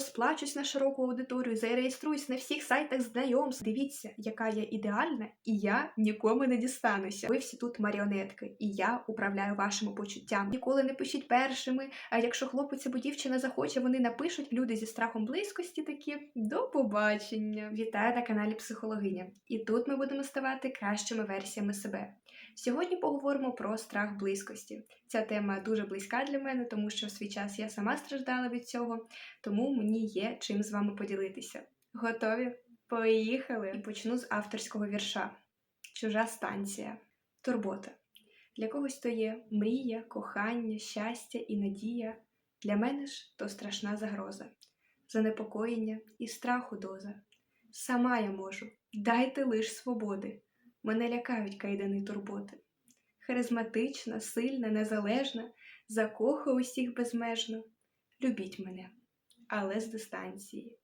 розплачусь на широку аудиторію, зареєструюсь на всіх сайтах знайомств. Дивіться, яка я ідеальна, і я нікому не дістануся. Ви всі тут маріонетки, і я управляю вашими почуттями. Ніколи не пишіть першими. А якщо хлопець або дівчина захоче, вони напишуть. Люди зі страхом близькості такі до побачення. Вітаю на каналі Психологиня. І тут ми будемо ставати кращими версіями себе. Сьогодні поговоримо про страх близькості. Ця тема дуже близька для мене, тому що в свій час я сама страждала від цього, тому мені є чим з вами поділитися. Готові? Поїхали! І почну з авторського вірша: Чужа станція. Турбота. Для когось то є мрія, кохання, щастя і надія. Для мене ж то страшна загроза, занепокоєння і страху доза. Сама я можу, дайте лиш свободи. Мене лякають кайдани турботи. Харизматична, сильна, незалежна, закохаю усіх безмежно. Любіть мене, але з дистанції,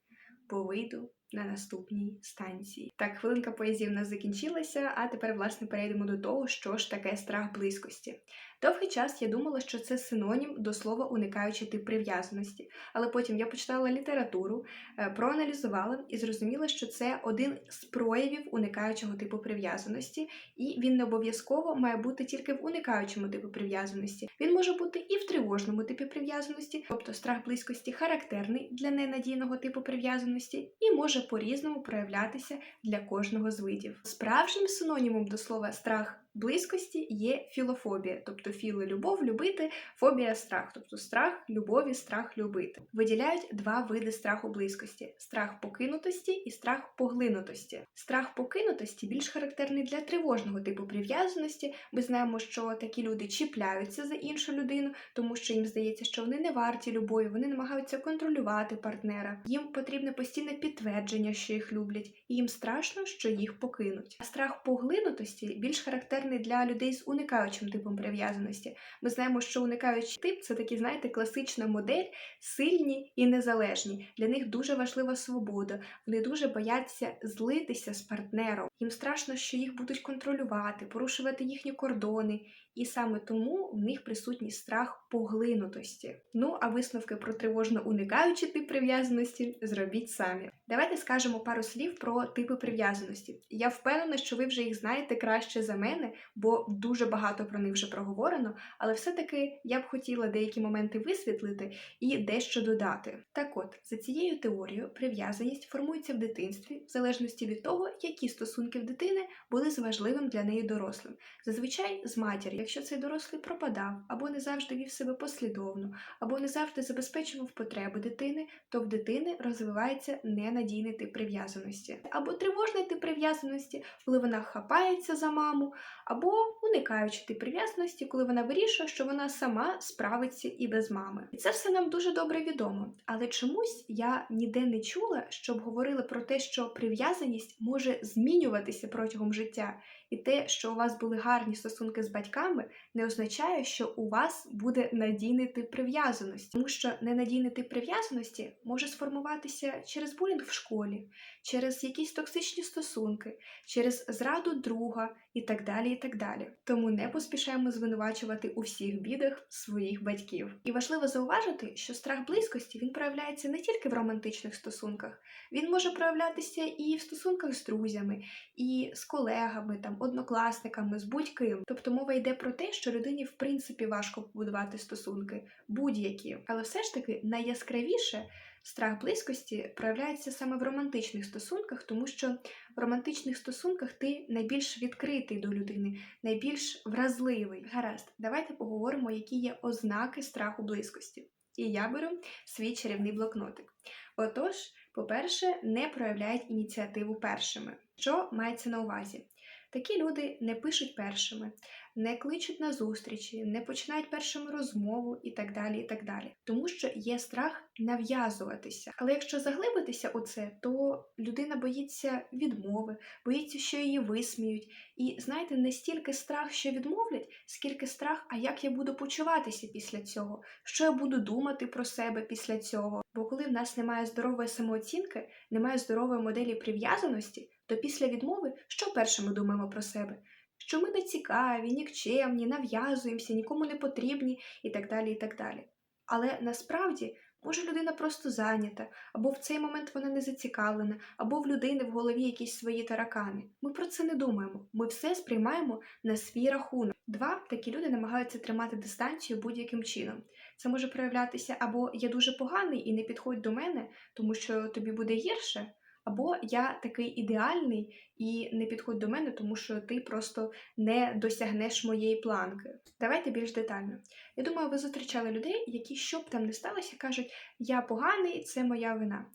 бо вийду на наступній станції. Так, хвилинка поезії в нас закінчилася, а тепер, власне, перейдемо до того, що ж таке страх близькості. Довгий час я думала, що це синонім до слова уникаючи тип прив'язаності, але потім я почитала літературу, е, проаналізувала і зрозуміла, що це один з проявів уникаючого типу прив'язаності, і він не обов'язково має бути тільки в уникаючому типу прив'язаності. Він може бути і в тривожному типі прив'язаності, тобто страх близькості характерний для ненадійного типу прив'язаності, і може по-різному проявлятися для кожного з видів. Справжнім синонімом до слова страх близькості є філофобія, тобто філо любов, любити, фобія страх, тобто страх любові, страх любити. Виділяють два види страху близькості: страх покинутості і страх поглинутості. Страх покинутості більш характерний для тривожного типу прив'язаності. Ми знаємо, що такі люди чіпляються за іншу людину, тому що їм здається, що вони не варті любові, вони намагаються контролювати партнера. Їм потрібне постійне підтвердження, що їх люблять, і їм страшно, що їх покинуть. А страх поглинутості більш характерний для людей з уникаючим типом прив'язаності. Ми знаємо, що уникаючий тип це такі, знаєте, класична модель, сильні і незалежні. Для них дуже важлива свобода. Вони дуже бояться злитися з партнером. Їм страшно, що їх будуть контролювати, порушувати їхні кордони. І саме тому в них присутній страх поглинутості. Ну а висновки про тривожно уникаючий тип прив'язаності зробіть самі. Давайте скажемо пару слів про типи прив'язаності. Я впевнена, що ви вже їх знаєте краще за мене, бо дуже багато про них вже проговорено, але все-таки я б хотіла деякі моменти висвітлити і дещо додати. Так от, за цією теорією, прив'язаність формується в дитинстві в залежності від того, які стосунки в дитини були з важливим для неї дорослим. Зазвичай з матір'ю. Якщо цей дорослий пропадав, або не завжди вів себе послідовно, або не завжди забезпечував потреби дитини, то в дитини розвивається ненадійний тип прив'язаності, або тривожний тип прив'язаності, коли вона хапається за маму, або уникаючи тип прив'язаності, коли вона вирішує, що вона сама справиться і без мами. І це все нам дуже добре відомо. Але чомусь я ніде не чула, щоб говорили про те, що прив'язаність може змінюватися протягом життя. І те, що у вас були гарні стосунки з батьками, не означає, що у вас буде надійний тип прив'язаності, тому що ненадійний тип прив'язаності може сформуватися через булінг в школі, через якісь токсичні стосунки, через зраду друга і так далі. І так далі. Тому не поспішаємо звинувачувати у всіх бідах своїх батьків. І важливо зауважити, що страх близькості він проявляється не тільки в романтичних стосунках, він може проявлятися і в стосунках з друзями, і з колегами там однокласниками, з будь-ким. Тобто мова йде про те, що людині в принципі важко побудувати стосунки, будь-які. Але все ж таки найяскравіше страх близькості проявляється саме в романтичних стосунках, тому що в романтичних стосунках ти найбільш відкритий до людини, найбільш вразливий. Гаразд, давайте поговоримо, які є ознаки страху близькості. І я беру свій чарівний блокнотик. Отож, по-перше, не проявляють ініціативу першими. Що мається на увазі? Такі люди не пишуть першими, не кличуть на зустрічі, не починають першими розмову і так далі. і так далі. Тому що є страх нав'язуватися. Але якщо заглибитися у це, то людина боїться відмови, боїться, що її висміють. І знаєте, не стільки страх, що відмовлять, скільки страх, а як я буду почуватися після цього, що я буду думати про себе після цього. Бо коли в нас немає здорової самооцінки, немає здорової моделі прив'язаності, то після відмови що перше ми думаємо про себе? Що ми не цікаві, нікчемні, нав'язуємося, нікому не потрібні і так далі. і так далі. Але насправді Може, людина просто зайнята, або в цей момент вона не зацікавлена, або в людини в голові якісь свої таракани. Ми про це не думаємо. Ми все сприймаємо на свій рахунок. Два такі люди намагаються тримати дистанцію будь-яким чином. Це може проявлятися або я дуже поганий і не підходь до мене, тому що тобі буде гірше. Або я такий ідеальний і не підходь до мене, тому що ти просто не досягнеш моєї планки. Давайте більш детально. Я думаю, ви зустрічали людей, які що б там не сталося, кажуть, я поганий, це моя вина.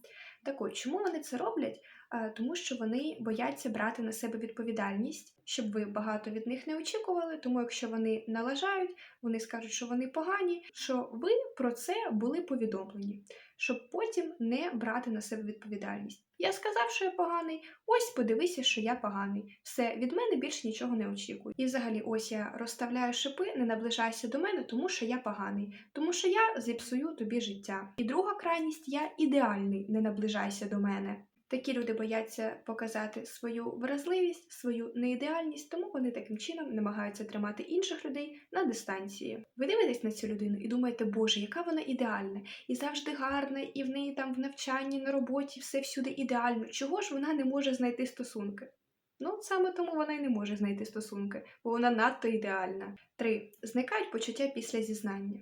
Так от, чому вони це роблять? Тому що вони бояться брати на себе відповідальність, щоб ви багато від них не очікували. Тому, якщо вони налажають, вони скажуть, що вони погані, що ви про це були повідомлені, щоб потім не брати на себе відповідальність. Я сказав, що я поганий. Ось подивися, що я поганий. Все від мене більше нічого не очікуй. І взагалі, ось я розставляю шипи, не наближайся до мене, тому що я поганий, тому що я зіпсую тобі життя. І друга крайність я ідеальний, не наближайся до мене. Такі люди бояться показати свою вразливість, свою неідеальність, тому вони таким чином намагаються тримати інших людей на дистанції. Ви дивитесь на цю людину і думаєте, боже, яка вона ідеальна, і завжди гарна, і в неї там в навчанні, на роботі все всюди ідеально. Чого ж вона не може знайти стосунки? Ну, саме тому вона й не може знайти стосунки, бо вона надто ідеальна. Три зникають почуття після зізнання.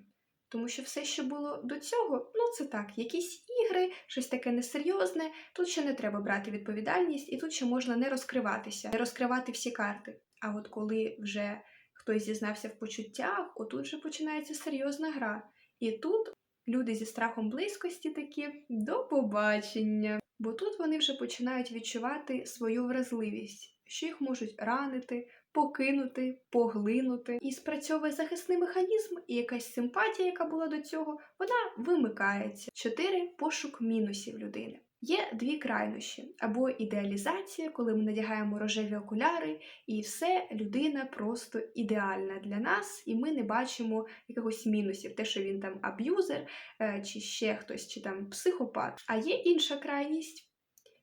Тому що все, що було до цього, ну це так, якісь ігри, щось таке несерйозне. Тут ще не треба брати відповідальність, і тут ще можна не розкриватися, не розкривати всі карти. А от коли вже хтось зізнався в почуттях, отут вже починається серйозна гра. І тут люди зі страхом близькості такі до побачення. Бо тут вони вже починають відчувати свою вразливість, що їх можуть ранити, покинути, поглинути. І спрацьовує захисний механізм, і якась симпатія, яка була до цього, вона вимикається. Чотири пошук мінусів людини. Є дві крайнощі: або ідеалізація, коли ми надягаємо рожеві окуляри, і все людина просто ідеальна для нас, і ми не бачимо якихось мінусів, те, що він там аб'юзер, е, чи ще хтось, чи там психопат. А є інша крайність.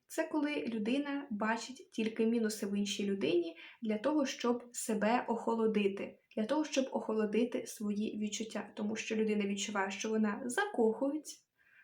Це коли людина бачить тільки мінуси в іншій людині для того, щоб себе охолодити, для того, щоб охолодити свої відчуття, тому що людина відчуває, що вона закохується,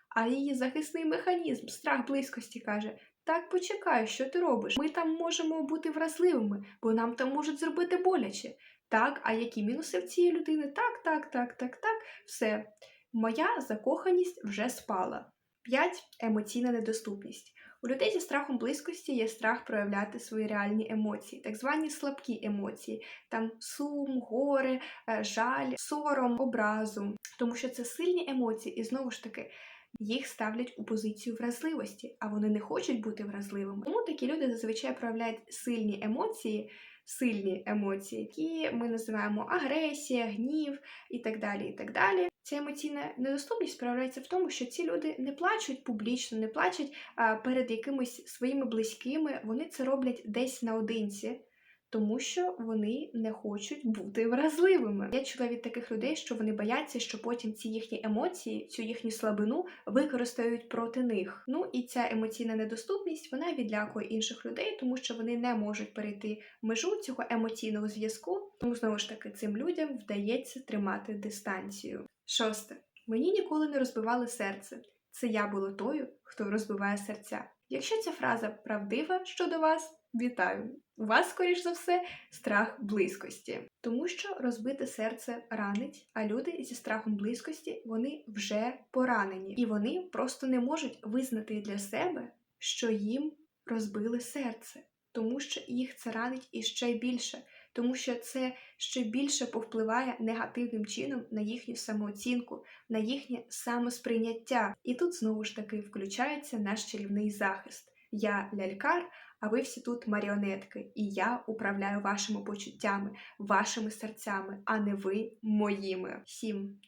а її захисний механізм, страх близькості каже: так, почекай, що ти робиш? Ми там можемо бути вразливими, бо нам там можуть зробити боляче. Так, а які мінуси в цієї людини? Так, так, так, так, так, все. Моя закоханість вже спала. 5. Емоційна недоступність. У людей зі страхом близькості є страх проявляти свої реальні емоції, так звані слабкі емоції, там сум, горе, е, жаль, сором, образу, тому що це сильні емоції, і знову ж таки. Їх ставлять у позицію вразливості, а вони не хочуть бути вразливими. Тому такі люди зазвичай проявляють сильні емоції, сильні емоції, які ми називаємо агресія, гнів і так далі. і так далі. Ця емоційна недоступність проявляється в тому, що ці люди не плачуть публічно, не плачуть перед якимись своїми близькими. Вони це роблять десь наодинці, тому що вони не хочуть бути вразливими. Я чула від таких людей, що вони бояться, що потім ці їхні емоції, цю їхню слабину використають проти них. Ну і ця емоційна недоступність вона відлякує інших людей, тому що вони не можуть перейти межу цього емоційного зв'язку. Тому знову ж таки цим людям вдається тримати дистанцію. Шосте. Мені ніколи не розбивали серце. Це я була тою, хто розбиває серця. Якщо ця фраза правдива щодо вас, вітаю! У вас, скоріш за все, страх близькості, тому що розбите серце ранить, а люди зі страхом близькості вони вже поранені, і вони просто не можуть визнати для себе, що їм розбили серце, тому що їх це ранить іще більше тому що це ще більше повпливає негативним чином на їхню самооцінку, на їхнє самосприйняття. І тут знову ж таки включається наш чарівний захист. Я лялькар, а ви всі тут маріонетки, і я управляю вашими почуттями, вашими серцями, а не ви моїми. 7.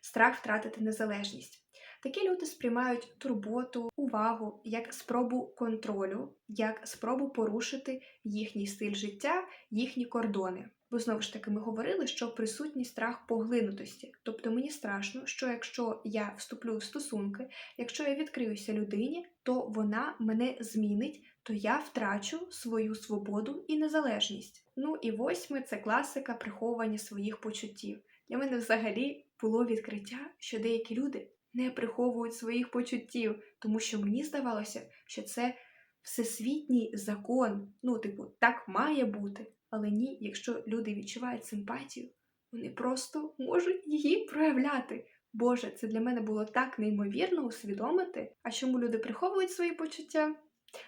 Страх втратити незалежність. Такі люди сприймають турботу, увагу як спробу контролю, як спробу порушити їхній стиль життя, їхні кордони. Бо знову ж таки ми говорили, що присутній страх поглинутості. Тобто мені страшно, що якщо я вступлю в стосунки, якщо я відкриюся людині, то вона мене змінить, то я втрачу свою свободу і незалежність. Ну і восьме це класика приховування своїх почуттів. Для мене взагалі було відкриття, що деякі люди не приховують своїх почуттів, тому що мені здавалося, що це всесвітній закон. Ну, типу, так має бути. Але ні, якщо люди відчувають симпатію, вони просто можуть її проявляти. Боже, це для мене було так неймовірно усвідомити. А чому люди приховують свої почуття?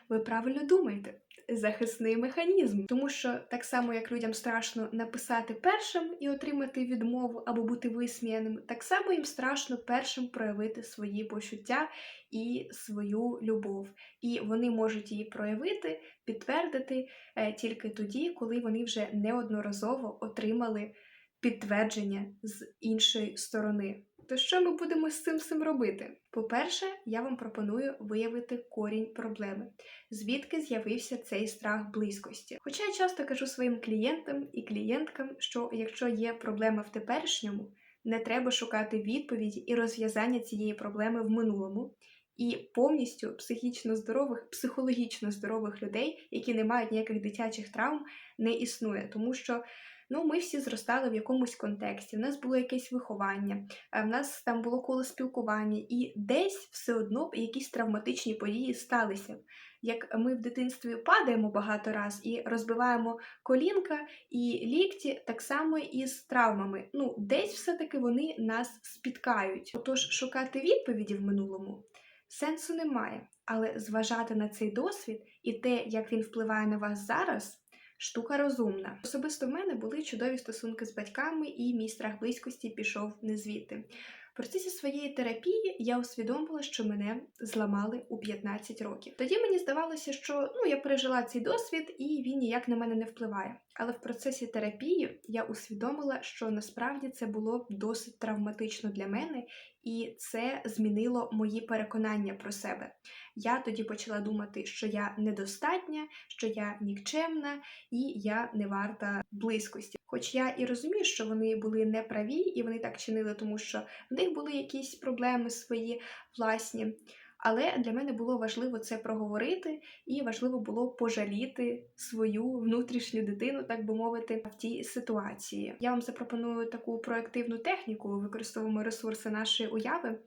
Ви правильно думаєте, захисний механізм. Тому що так само, як людям страшно написати першим і отримати відмову або бути висміяним, так само їм страшно першим проявити свої почуття і свою любов. І вони можуть її проявити, підтвердити е, тільки тоді, коли вони вже неодноразово отримали підтвердження з іншої сторони. То що ми будемо з цим всім робити? По-перше, я вам пропоную виявити корінь проблеми, звідки з'явився цей страх близькості. Хоча я часто кажу своїм клієнтам і клієнткам, що якщо є проблема в теперішньому, не треба шукати відповіді і розв'язання цієї проблеми в минулому. І повністю психічно здорових, психологічно здорових людей, які не мають ніяких дитячих травм, не існує, тому що Ну, ми всі зростали в якомусь контексті, в нас було якесь виховання, е, в нас там було коло спілкування, і десь все одно якісь травматичні події сталися. Як ми в дитинстві падаємо багато раз і розбиваємо колінка і лікті, так само і з травмами. Ну, десь все-таки вони нас спіткають. Отож, шукати відповіді в минулому сенсу немає, але зважати на цей досвід і те, як він впливає на вас зараз штука розумна. Особисто в мене були чудові стосунки з батьками, і мій страх близькості пішов не звідти. В процесі своєї терапії я усвідомила, що мене зламали у 15 років. Тоді мені здавалося, що ну я пережила цей досвід і він ніяк на мене не впливає. Але в процесі терапії я усвідомила, що насправді це було досить травматично для мене, і це змінило мої переконання про себе. Я тоді почала думати, що я недостатня, що я нікчемна і я не варта близькості. Хоч я і розумію, що вони були неправі, і вони так чинили, тому що в них були якісь проблеми свої власні. Але для мене було важливо це проговорити, і важливо було пожаліти свою внутрішню дитину, так би мовити, в тій ситуації. Я вам запропоную таку проективну техніку, використовуємо ресурси нашої уяви.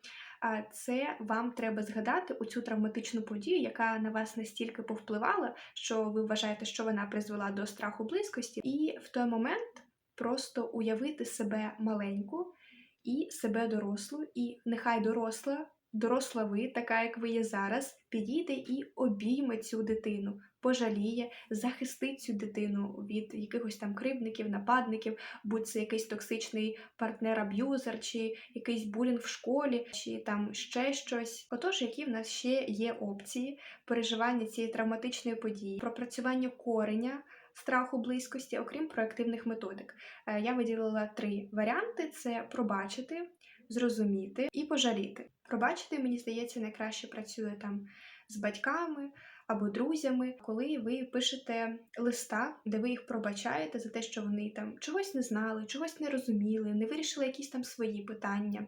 А це вам треба згадати оцю травматичну подію, яка на вас настільки повпливала, що ви вважаєте, що вона призвела до страху близькості, і в той момент просто уявити себе маленьку і себе дорослу, і нехай доросла Доросла ви, така як ви є зараз, підійде і обійме цю дитину, пожаліє, захистить цю дитину від якихось там кривдників, нападників, будь це якийсь токсичний партнер-аб'юзер, чи якийсь булінг в школі, чи там ще щось. Отож, які в нас ще є опції переживання цієї травматичної події, пропрацювання кореня. Страху близькості, окрім проактивних методик. Е, я виділила три варіанти: це пробачити, зрозуміти і пожаліти. Пробачити, мені здається, найкраще працює там з батьками або друзями, коли ви пишете листа, де ви їх пробачаєте за те, що вони там чогось не знали, чогось не розуміли, не вирішили якісь там свої питання.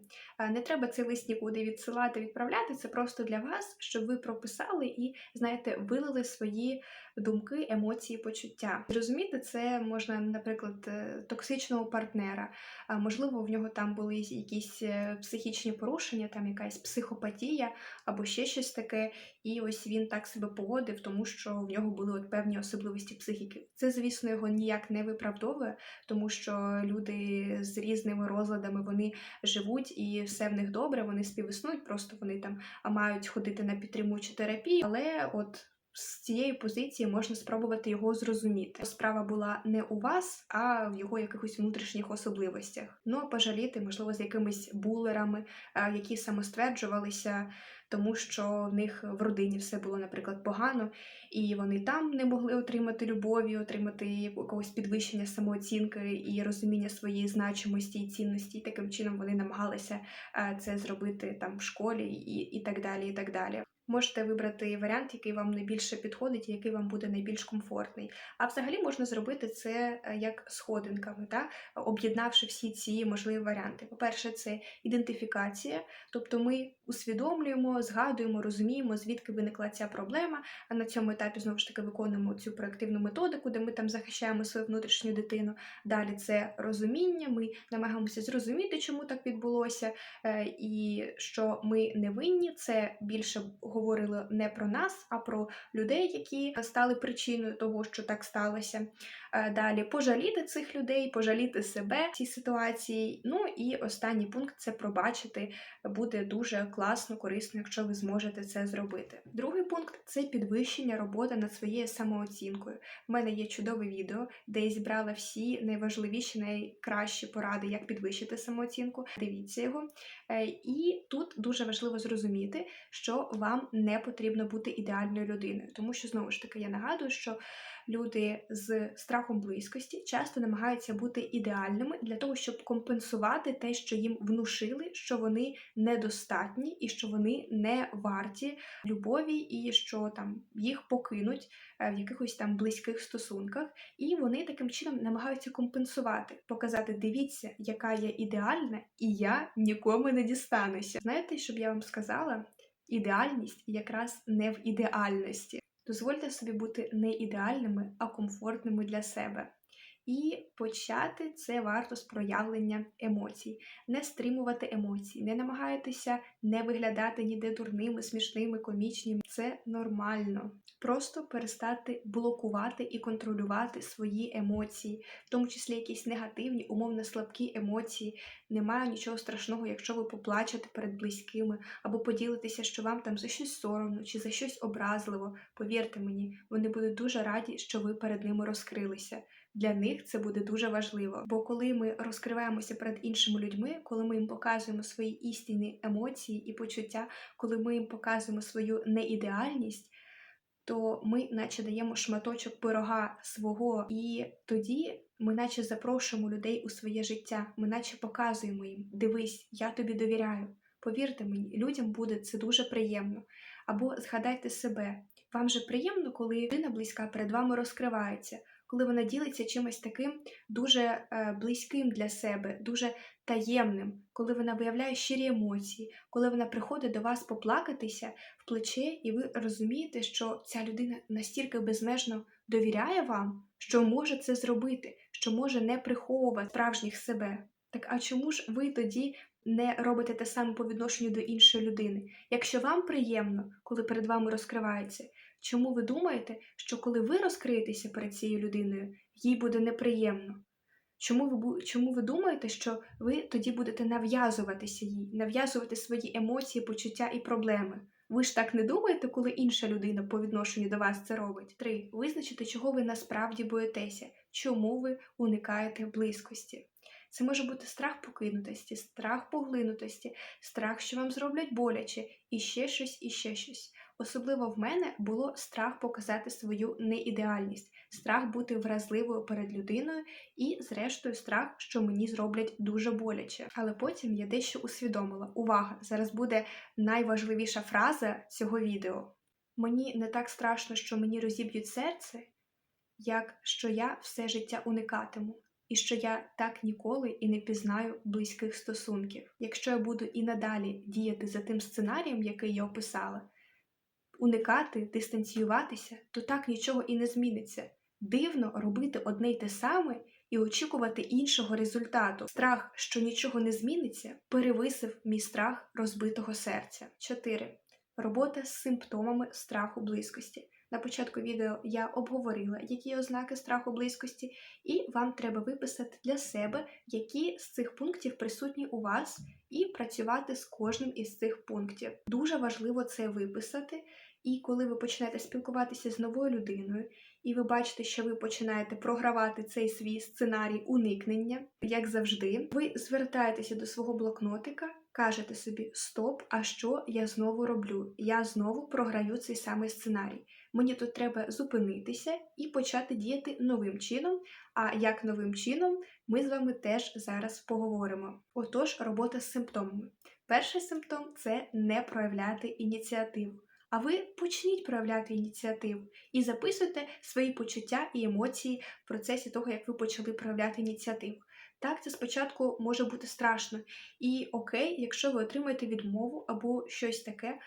Не треба цей лист нікуди відсилати, відправляти. Це просто для вас, щоб ви прописали і, знаєте, вилили свої думки, емоції, почуття. Розуміти, це можна, наприклад, е, токсичного партнера. Можливо, в нього там були якісь е, психічні порушення, там якась психопатія або ще щось таке. І ось він так себе поводив, тому що в нього були от певні особливості психіки. Це, звісно, його ніяк не виправдовує, тому що люди з різними розладами вони живуть і все в них добре, вони співіснують, просто вони там мають ходити на підтримуючу терапію, але от з цієї позиції можна спробувати його зрозуміти. Справа була не у вас, а в його якихось внутрішніх особливостях. Ну а пожаліти, можливо, з якимись булерами, які самостверджувалися, тому що в них в родині все було, наприклад, погано, і вони там не могли отримати любові, отримати якогось підвищення самооцінки і розуміння своєї значимості і цінності. І таким чином вони намагалися це зробити там в школі і, і так далі. і так далі. Можете вибрати варіант, який вам найбільше підходить і який вам буде найбільш комфортний. А взагалі можна зробити це е, як сходинками, та? об'єднавши всі ці можливі варіанти. По-перше, це ідентифікація, тобто ми усвідомлюємо, згадуємо, розуміємо, звідки виникла ця проблема. А на цьому етапі знову ж таки виконуємо цю проактивну методику, де ми там захищаємо свою внутрішню дитину. Далі це розуміння. Ми намагаємося зрозуміти, чому так відбулося, е, і що ми не винні. Це більше говорило не про нас, а про людей, які стали причиною того, що так сталося. Е, Далі пожаліти цих людей, пожаліти себе в цій ситуації. Ну і останній пункт це пробачити. Буде дуже класно, корисно, якщо ви зможете це зробити. Другий пункт це підвищення роботи над своєю самооцінкою. У мене є чудове відео, де я зібрала всі найважливіші, найкращі поради, як підвищити самооцінку. Дивіться його. Е, І тут дуже важливо зрозуміти, що вам не потрібно бути ідеальною людиною, тому що знову ж таки я нагадую, що люди з страхом близькості часто намагаються бути ідеальними для того, щоб компенсувати те, що їм внушили, що вони недостатні і що вони не варті любові, і що там їх покинуть е, в якихось там близьких стосунках, і вони таким чином намагаються компенсувати, показати: дивіться, яка я ідеальна, і я нікому не дістануся. Знаєте, щоб я вам сказала, ідеальність якраз не в ідеальності. Дозвольте собі бути не ідеальними, а комфортними для себе. І почати це варто з проявлення емоцій, не стримувати емоції, не намагайтеся не виглядати ніде дурними, смішними, комічними. Це нормально. Просто перестати блокувати і контролювати свої емоції, в тому числі якісь негативні, умовно слабкі емоції. Немає нічого страшного, якщо ви поплачете перед близькими або поділитеся, що вам там за щось соромно чи за щось образливо. Повірте мені, вони будуть дуже раді, що ви перед ними розкрилися. Для них це буде дуже важливо. Бо коли ми розкриваємося перед іншими людьми, коли ми їм показуємо свої істинні емоції і почуття, коли ми їм показуємо свою неідеальність, то ми наче даємо шматочок пирога свого, і тоді ми наче запрошуємо людей у своє життя. Ми наче показуємо їм: дивись, я тобі довіряю. Повірте мені, людям буде це дуже приємно. Або згадайте себе. Вам же приємно, коли людина близька перед вами розкривається, коли вона ділиться чимось таким дуже е, близьким для себе, дуже таємним, коли вона виявляє щирі емоції, коли вона приходить до вас поплакатися в плече, і ви розумієте, що ця людина настільки безмежно довіряє вам, що може це зробити, що може не приховувати справжніх себе. Так а чому ж ви тоді не робите те саме по відношенню до іншої людини? Якщо вам приємно, коли перед вами розкривається, чому ви думаєте, що коли ви розкриєтеся перед цією людиною, їй буде неприємно? Чому ви чому ви думаєте, що ви тоді будете нав'язуватися їй, нав'язувати свої емоції, почуття і проблеми? Ви ж так не думаєте, коли інша людина по відношенню до вас це робить? Три. Визначити, чого ви насправді боїтеся, чому ви уникаєте близькості. Це може бути страх покинутості, страх поглинутості, страх, що вам зроблять боляче, і ще щось, і ще щось. Особливо в мене було страх показати свою неідеальність, страх бути вразливою перед людиною і, зрештою, страх, що мені зроблять дуже боляче. Але потім я дещо усвідомила. Увага! Зараз буде найважливіша фраза цього відео. Мені не так страшно, що мені розіб'ють серце, як що я все життя уникатиму. І що я так ніколи і не пізнаю близьких стосунків. Якщо я буду і надалі діяти за тим сценарієм, який я описала, уникати, дистанціюватися, то так нічого і не зміниться. Дивно робити одне й те саме і очікувати іншого результату. Страх, що нічого не зміниться, перевисив мій страх розбитого серця. 4. Робота з симптомами страху близькості. На початку відео я обговорила, які ознаки страху близькості, і вам треба виписати для себе, які з цих пунктів присутні у вас, і працювати з кожним із цих пунктів. Дуже важливо це виписати, і коли ви почнете спілкуватися з новою людиною, і ви бачите, що ви починаєте програвати цей свій сценарій уникнення, як завжди, ви звертаєтеся до свого блокнотика. Кажете собі стоп, а що я знову роблю? Я знову програю цей самий сценарій. Мені тут треба зупинитися і почати діяти новим чином. А як новим чином, ми з вами теж зараз поговоримо. Отож, робота з симптомами. Перший симптом це не проявляти ініціативу. А ви почніть проявляти ініціативу і записуйте свої почуття і емоції в процесі того, як ви почали проявляти ініціативу. Так, це спочатку може бути страшно. І окей, якщо ви отримаєте відмову або щось таке,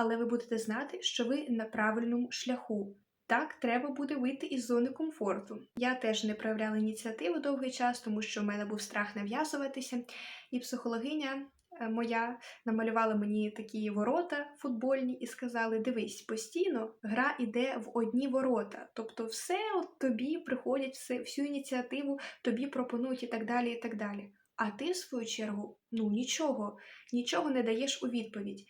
але ви будете знати, що ви на правильному шляху. Так, треба буде вийти із зони комфорту. Я теж не проявляла ініціативу довгий час, тому що в мене був страх нав'язуватися, і психологиня е, моя намалювала мені такі ворота футбольні і сказали: дивись, постійно гра іде в одні ворота. Тобто, все от тобі приходять, все, всю ініціативу тобі пропонують і так далі. і так далі. А ти, в свою чергу, ну нічого, нічого не даєш у відповідь.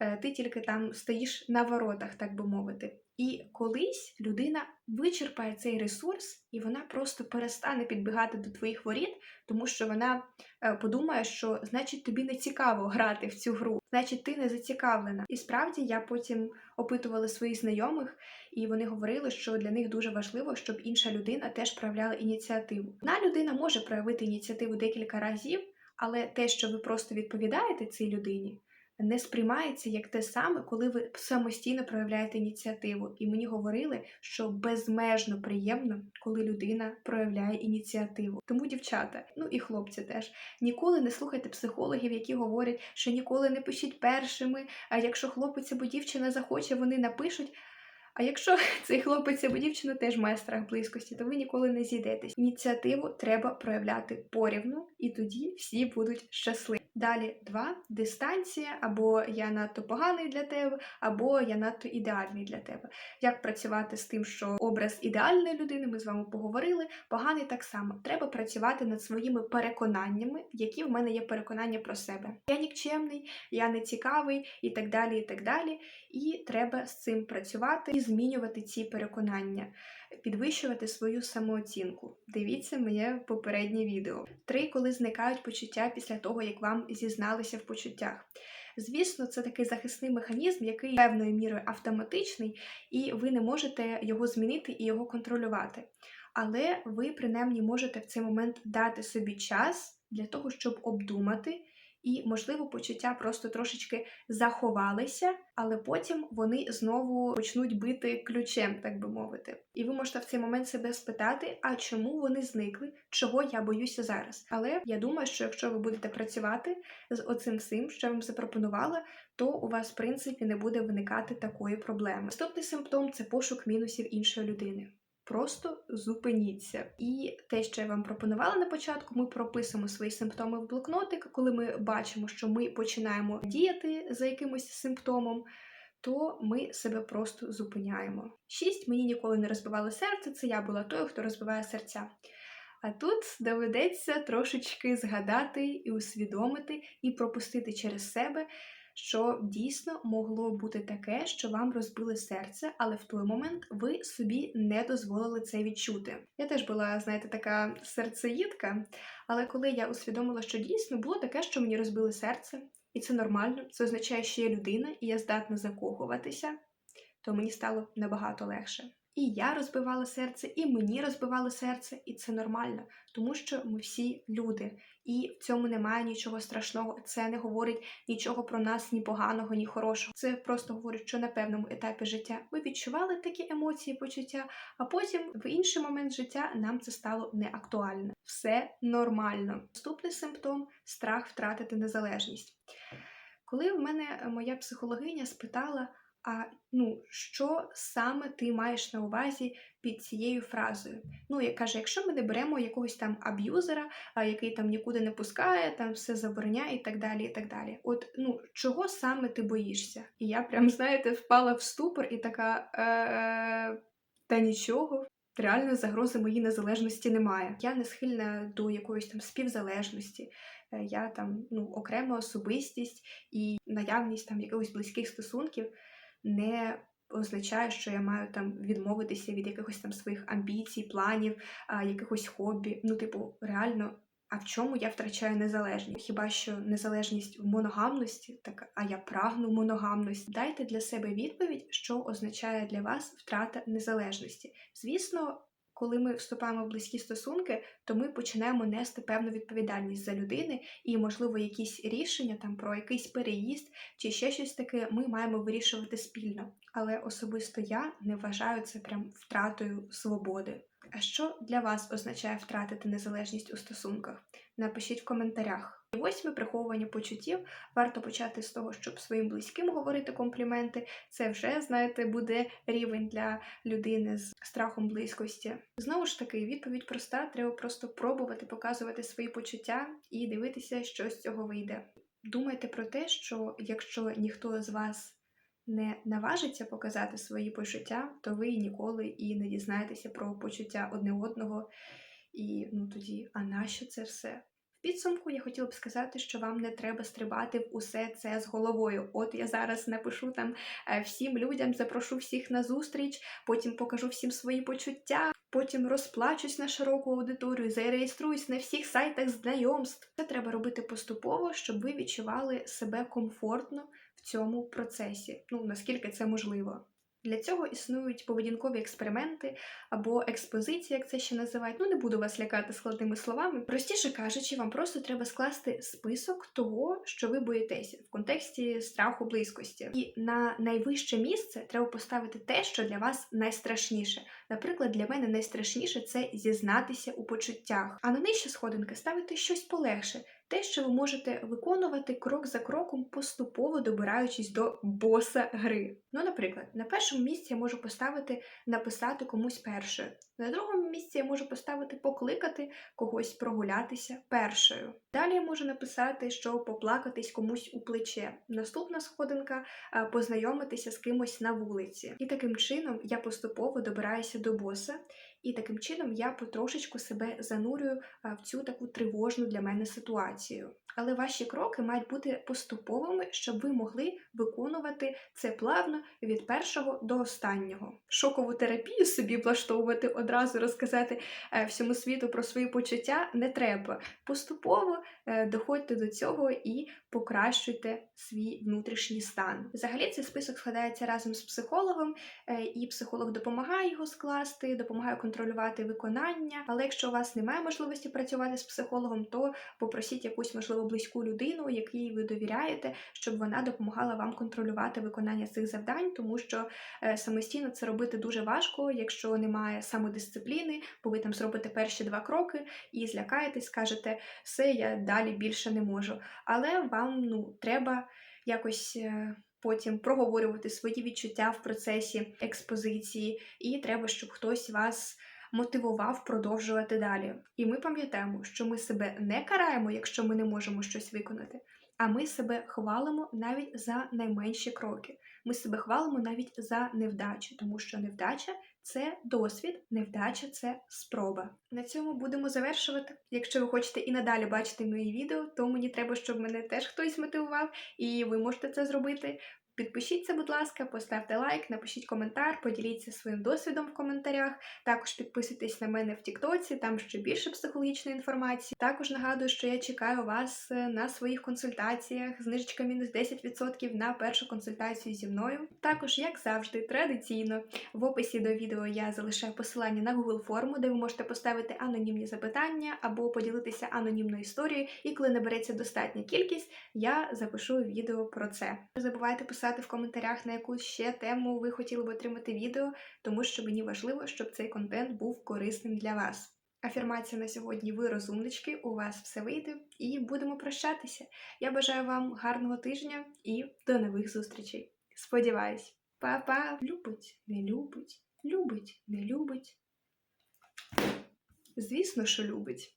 Е, Ти тільки там стоїш на воротах, так би мовити. І колись людина вичерпає цей ресурс, і вона просто перестане підбігати до твоїх воріт, тому що вона е, подумає, що значить тобі не цікаво грати в цю гру, значить ти не зацікавлена. І справді я потім опитувала своїх знайомих, і вони говорили, що для них дуже важливо, щоб інша людина теж проявляла ініціативу. Одна людина може проявити ініціативу декілька разів, але те, що ви просто відповідаєте цій людині не сприймається як те саме, коли ви самостійно проявляєте ініціативу. І мені говорили, що безмежно приємно, коли людина проявляє ініціативу. Тому, дівчата, ну і хлопці теж ніколи не слухайте психологів, які говорять, що ніколи не пишіть першими. А якщо хлопець або дівчина захоче, вони напишуть. А якщо цей хлопець або дівчина теж має страх близькості, то ви ніколи не зійдетесь. Ініціативу треба проявляти порівну, і тоді всі будуть щасливі. Далі два дистанція, або я надто поганий для тебе, або я надто ідеальний для тебе. Як працювати з тим, що образ ідеальної людини, ми з вами поговорили, поганий так само. Треба працювати над своїми переконаннями, які в мене є переконання про себе. Я нікчемний, я не цікавий і так далі. І так далі. І треба з цим працювати і змінювати ці переконання, підвищувати свою самооцінку. Дивіться моє попереднє відео. Три, коли зникають почуття після того, як вам зізналися в почуттях. Звісно, це такий захисний механізм, який певною мірою автоматичний, і ви не можете його змінити і його контролювати. Але ви принаймні можете в цей момент дати собі час для того, щоб обдумати. І, можливо, почуття просто трошечки заховалися, але потім вони знову почнуть бити ключем, так би мовити. І ви можете в цей момент себе спитати, а чому вони зникли, чого я боюся зараз. Але я думаю, що якщо ви будете працювати з оцим всім, що я вам запропонувала, то у вас, в принципі, не буде виникати такої проблеми. Наступний симптом це пошук мінусів іншої людини. Просто зупиніться. І те, що я вам пропонувала на початку, ми прописуємо свої симптоми в блокнотик. Коли ми бачимо, що ми починаємо діяти за якимось симптомом, то ми себе просто зупиняємо. Шість мені ніколи не розбивало серце, це я була той, хто розбиває серця. А тут доведеться трошечки згадати і усвідомити, і пропустити через себе що дійсно могло бути таке, що вам розбили серце, але в той момент ви собі не дозволили це відчути. Я теж була, знаєте, така серцеїдка, але коли я усвідомила, що дійсно було таке, що мені розбили серце, і це нормально, це означає, що я людина, і я здатна закохуватися, то мені стало набагато легше. І я розбивала серце, і мені розбивали серце, і це нормально, тому що ми всі люди, і в цьому немає нічого страшного. Це не говорить нічого про нас, ні поганого, ні хорошого. Це просто говорить, що на певному етапі життя ви відчували такі емоції, почуття, а потім в інший момент життя нам це стало неактуально. Все нормально. Наступний симптом страх втратити незалежність. Коли в мене моя психологиня спитала. А ну, що саме ти маєш на увазі під цією фразою? Ну, як каже, якщо ми не беремо якогось там аб'юзера, який там нікуди не пускає, там все забороняє і так далі. і так далі. От ну, чого саме ти боїшся? І я прям, знаєте, впала в ступор і така та нічого. Реально загрози моїй незалежності немає. Я не схильна до якоїсь там співзалежності. Е, я там ну окрема особистість і наявність там якихось близьких стосунків не означає, що я маю там відмовитися від якихось там своїх амбіцій, планів, а, якихось хобі. Ну, типу, реально. А в чому я втрачаю незалежність? Хіба що незалежність в моногамності, так а я прагну моногамності. Дайте для себе відповідь, що означає для вас втрата незалежності. Звісно, коли ми вступаємо в близькі стосунки, то ми починаємо нести певну відповідальність за людини, і, можливо, якісь рішення там про якийсь переїзд чи ще щось таке ми маємо вирішувати спільно. Але особисто я не вважаю це прям втратою свободи. А що для вас означає втратити незалежність у стосунках? Напишіть в коментарях. І Восьме приховування почуттів варто почати з того, щоб своїм близьким говорити компліменти. Це вже, знаєте, буде рівень для людини з страхом близькості. Знову ж таки, відповідь проста: треба просто пробувати показувати свої почуття і дивитися, що з цього вийде. Думайте про те, що якщо ніхто з вас не наважиться показати свої почуття, то ви ніколи і не дізнаєтеся про почуття одне одного. І ну тоді, а нащо це все? В підсумку я хотіла б сказати, що вам не треба стрибати в усе це з головою. От я зараз напишу там е, всім людям, запрошу всіх на зустріч, потім покажу всім свої почуття, потім розплачусь на широку аудиторію, зареєструюсь на всіх сайтах знайомств. Це треба робити поступово, щоб ви відчували себе комфортно в цьому процесі. Ну наскільки це можливо. Для цього існують поведінкові експерименти або експозиції, як це ще називають. Ну не буду вас лякати складними словами. Простіше кажучи, вам просто треба скласти список того, що ви боїтеся в контексті страху близькості. І на найвище місце треба поставити те, що для вас найстрашніше. Наприклад, для мене найстрашніше це зізнатися у почуттях. А на нижче сходинки ставити щось полегше. Те, що ви можете виконувати крок за кроком, поступово добираючись до боса гри. Ну, наприклад, на першому місці я можу поставити написати комусь першою. На другому місці я можу поставити покликати когось прогулятися першою. Далі я можу написати, що поплакатись комусь у плече. Наступна сходинка познайомитися з кимось на вулиці. І таким чином я поступово добираюся до боса. І таким чином я потрошечку себе занурюю в цю таку тривожну для мене ситуацію. Але ваші кроки мають бути поступовими, щоб ви могли виконувати це плавно від першого до останнього. Шокову терапію собі влаштовувати одразу розказати е, всьому світу про свої почуття не треба. Поступово е, доходьте до цього і покращуйте свій внутрішній стан. Взагалі цей список складається разом з психологом, е, і психолог допомагає його скласти, допомагає контролювати виконання. Але якщо у вас немає можливості працювати з психологом, то попросіть якусь можливо близьку людину, якій ви довіряєте, щоб вона допомагала вам контролювати виконання цих завдань, тому що е, самостійно це робити дуже важко, якщо немає самодисципліни, бо ви там зробите перші два кроки і злякаєтесь, скажете, все, я далі більше не можу. Але вам ну треба якось. е, Потім проговорювати свої відчуття в процесі експозиції, і треба, щоб хтось вас мотивував продовжувати далі. І ми пам'ятаємо, що ми себе не караємо, якщо ми не можемо щось виконати, а ми себе хвалимо навіть за найменші кроки. Ми себе хвалимо навіть за невдачу, тому що невдача це досвід, невдача це спроба. На цьому будемо завершувати. Якщо ви хочете і надалі бачити мої відео, то мені треба, щоб мене теж хтось мотивував, і ви можете це зробити. Підпишіться, будь ласка, поставте лайк, напишіть коментар, поділіться своїм досвідом в коментарях. Також підписуйтесь на мене в Тіктоці, там ще більше психологічної інформації. Також нагадую, що я чекаю вас е, на своїх консультаціях. Знижечка мінус 10% на першу консультацію зі мною. Також, як завжди, традиційно в описі до відео я залишаю посилання на Google форму, де ви можете поставити анонімні запитання або поділитися анонімною історією. І коли набереться достатня кількість, я запишу відео про це. Не забувайте писати в коментарях, на яку ще тему ви хотіли б отримати відео, тому що мені важливо, щоб цей контент був корисним для вас. Афірмація на сьогодні ви розумнички, у вас все вийде, і будемо прощатися. Я бажаю вам гарного тижня і до нових зустрічей. Сподіваюсь, па-па! Любить, не любить, любить, не любить. Звісно, що любить.